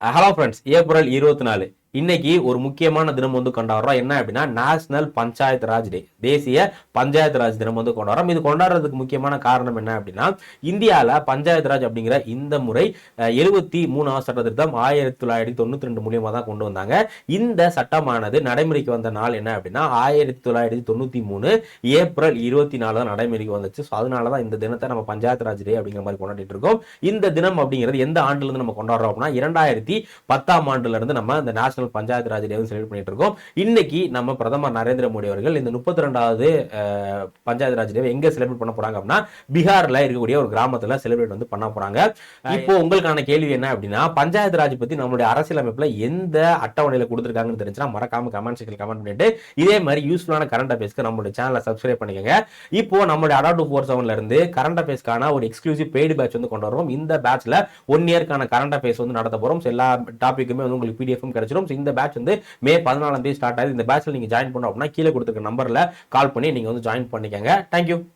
Hello friends April இருபத்தி நாலு இன்னைக்கு ஒரு முக்கியமான தினம் வந்து கொண்டாடுறோம். என்ன அப்படின்னா நேஷனல் பஞ்சாயத் ராஜ் டே தேசிய பஞ்சாயத்து ராஜ் தினம் வந்து கொண்டாடுறோம். இது கொண்டாடுறதுக்கு முக்கியமான காரணம் என்ன அப்படின்னா இந்தியாவில் பஞ்சாயத்து ராஜ் அப்படிங்கிற இந்த முறை எழுபத்தி மூணாவது சட்ட திருத்தம் ஆயிரத்தி தொள்ளாயிரத்தி தொண்ணூத்தி ரெண்டு மூலியமாக தான் கொண்டு வந்தாங்க. இந்த சட்டமானது நடைமுறைக்கு வந்த நாள் என்ன அப்படின்னா ஆயிரத்தி தொள்ளாயிரத்தி தொண்ணூத்தி மூணு ஏப்ரல் இருபத்தி நாலு தான் நடைமுறைக்கு வந்துச்சு. ஸோ அதனால தான் இந்த தினத்தை நம்ம பஞ்சாயத்து ராஜ் டே அப்படிங்கிற மாதிரி கொண்டாடிட்டு இருக்கோம். இந்த தினம் அப்படிங்கிறது எந்த ஆண்டுல இருந்து நம்ம கொண்டாடுறோம் அப்படின்னா இரண்டாயிரத்தி பத்தாம் ஆண்டுல இருந்து நம்ம இந்த national panchayat raj day celebrate பண்ணிட்டு இருக்கோம் இன்னைக்கு நம்ம பிரதமர் நரேந்திர மோடி அவர்கள் இந்த முப்பத்தி ரெண்டாவது பஞ்சாயத்து ராஜ் டே எங்க செலிப்ரேட் பண்ண போறாங்க அப்படின்னா பீகார்ல இருக்கக்கூடிய ஒரு கிராமத்துல செலிப்ரேட் வந்து பண்ண போறாங்க. இப்போ உங்களுக்கான கேள்வி என்ன அப்படின்னா பஞ்சாயத்து ராஜ் பத்தி நம்மளுடைய அரசியலமைப்புல எந்த அட்டவணையில கொடுத்துருக்காங்கன்னு தெரிஞ்சுன்னா மறக்காம கமெண்ட் செக்ஷன் கமெண்ட் பண்ணிட்டு இதே மாதிரி யூஸ்ஃபுல்லான கரண்ட் அஃபேர்ஸ்க்கு நம்மளுடைய சேனலை சப்ஸ்கிரைப் பண்ணிக்கோங்க. இப்போ நம்மளுடைய அடா டூ ஃபோர் செவன்ல இருந்து கரண்ட் அஃபேர்ஸ்க்கான ஒரு எக்ஸ்க்ளூசிவ் பெய்டு பேட்ச் வந்து கொண்டு வரோம் இந்த பேட்ச்ல ஒன் இயர்க்கான கரண்ட் அஃபேர்ஸ் வந்து நடத்த போறோம். எல்லா டாபிக்குமே வந்து உங்களுக்கு பிடிஎஃப் கிடைச்சிடும் So, இந்த பேட்ச் வந்து மே பதினாலாம் தேதி ஸ்டார்ட் ஆகுது. இந்த பேட்ச்ல நீங்க ஜாயின் பண்ணோம் அப்படின்னா கீழே கொடுத்துருக்க நம்பர்ல கால் பண்ணி நீங்க வந்து ஜாயின் பண்ணிக்கோங்க. தேங்க்யூ